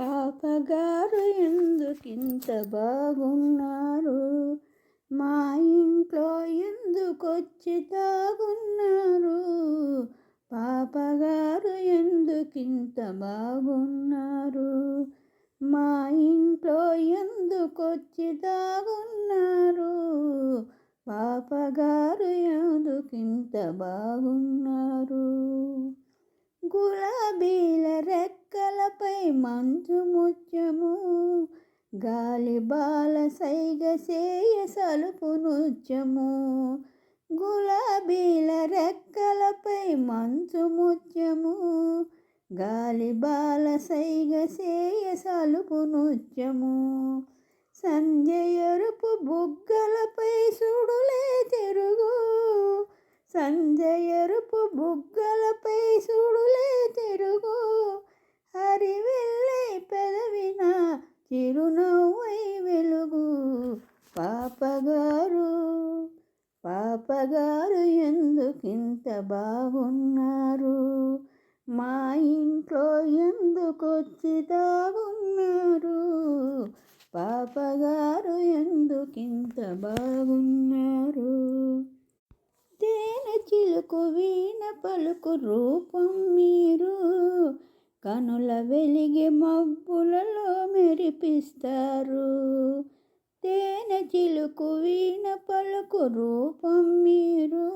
పాపగారు ఎందుకింత బాగున్నారు? మా ఇంట్లో ఎందుకొచ్చి తాగున్నారు? పాపగారు ఎందుకింత బాగున్నారు? మా ఇంట్లో ఎందుకొచ్చి తాగున్నారు? పాపగారు ఎందుకింత బాగున్నారు? గులాబీ మంచు ముత్యము గాలి బాల సైగ సేయ సలుపు నృత్యము గులాబీల రెక్కలపై మంచు ముత్యము గాలి బాల సైగ సేయ సలుపు నృత్యము సంజయరుపు బుగ్గలపై సుడులే తిరుగు సంజయరుపు బుగ్గలపై సుడులే తిరుగు. హరివెల్లై పెదవిన చిరునవ్వై వెలుగు. పాపగారు పాపగారు ఎందుకింత బాగున్నారు? మా ఇంట్లో ఎందుకొచ్చి తాగున్నారు? పాపగారు ఎందుకింత బాగున్నారు? తేనె చిలుకు వీణ పలుకు రూపం మీరు. కనుల వెలిగి మబ్బులలో మెరిపిస్తారు. తేనె చిలుకు వీణ పలుకు రూపం మీరు.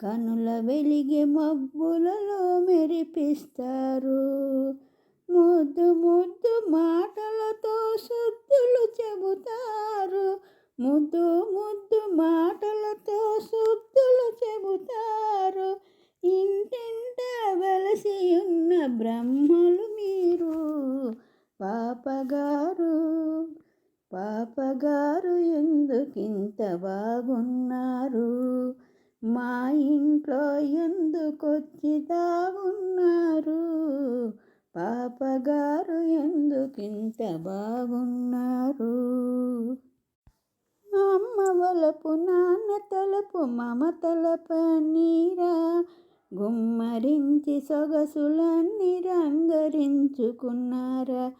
కనుల వెలిగి మబ్బులలో మెరిపిస్తారు. ముద్దు ముద్దు మాటలతో శుద్ధులు చెబుతారు. ముద్దు ముద్దు మాట బ్రహ్మలు మీరు పాపగారు పాపగారు ఎందుకింత బాగున్నారు? మా ఇంట్లో ఎందుకొచ్చి దాగున్నారు పాపగారు ఎందుకింత బాగున్నారు? అమ్మ వలపు నాన్న తలపు మమతల నీరా గుమ్మరించి సొగసులన్నీ రంగరించుకున్నారా?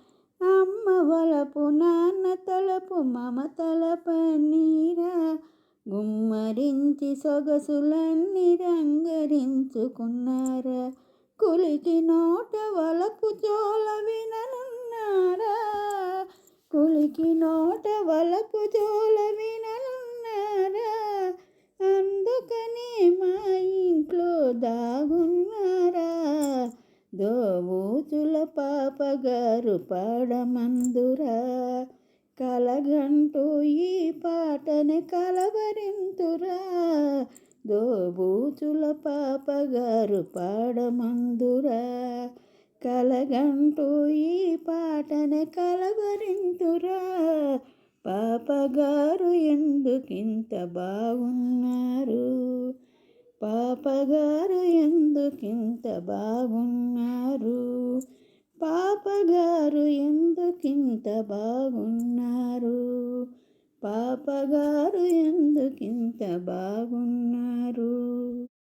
అమ్మ వలపు నాన్న తలపు మమతల పన్నీరా గుమ్మరించి సొగసులన్నీ రంగరించుకున్నారా? కులికి నోట వలపు జోల విననున్నారా? కులికి నోట వలపు జోల దోబూతుల పాపగారు పాడమందురా. కలగంటూ ఈ పాటని కలవరింతురా. దోబూచుల పాపగారు పాడమందురా. కలగంటూ ఈ పాటని కలవరింతురా. పాపగారు ఎందుకింత బాగున్నారు? పాపగారు ఎందుకింత బాగున్నారు? పాపగారు ఎందుకింత బాగున్నారు? పాపగారు ఎందుకింత బాగున్నారు?